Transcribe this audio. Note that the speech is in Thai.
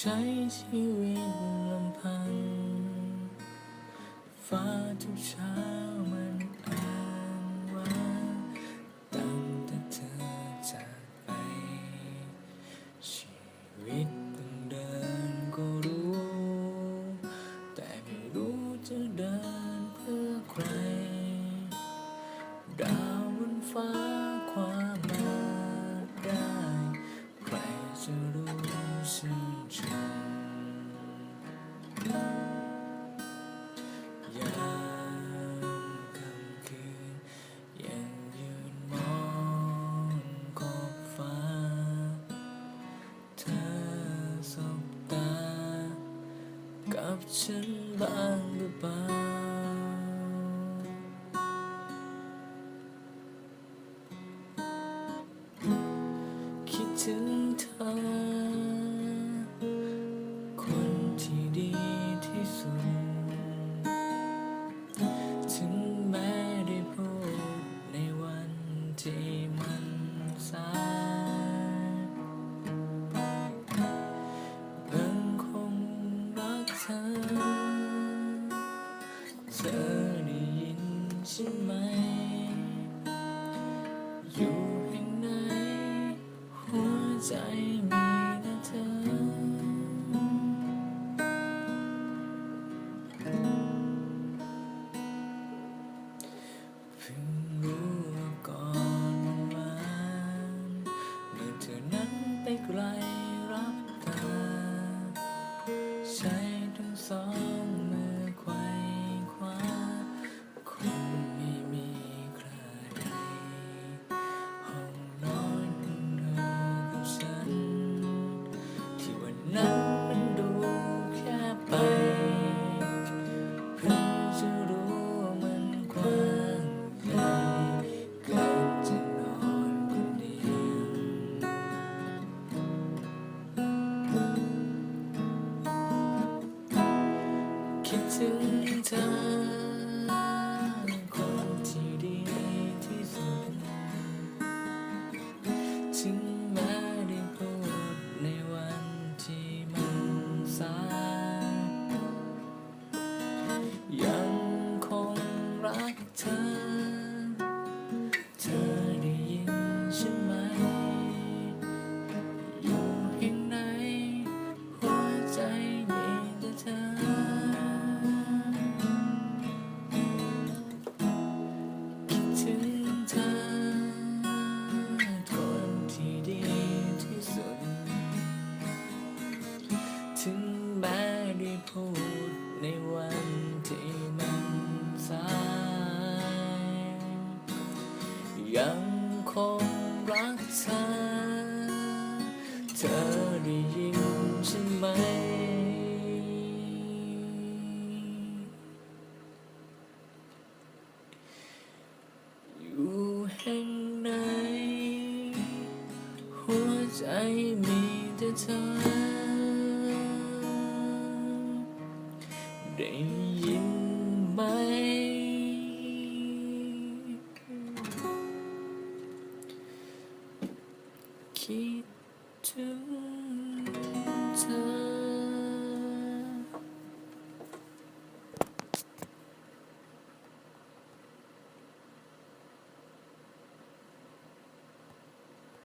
ใช้ชีวิตลำพัง ฟ้าทุกเช้ามัน กับฉันบ้างหรือเปล่าคิดถึงเธอ เธอได้ยินใช่ไหม อยู่แห่งไหน หัวใจมีแต่เธอ เพิ่งรู้ว่าก่อนมันมาเมื่อเธอนั้นไปไกล คิดถึงเธอคนที่ดีที่สุดถึงแม้ได้พูดในวันที่มันสาย พูดในวันที่มันสายยังคงรักเธอ เธอได้ยินใช่ไหม อยู่แห่งไหน หัวใจมีแต่เธอ ได้ยินไหม คิดถึงเธอ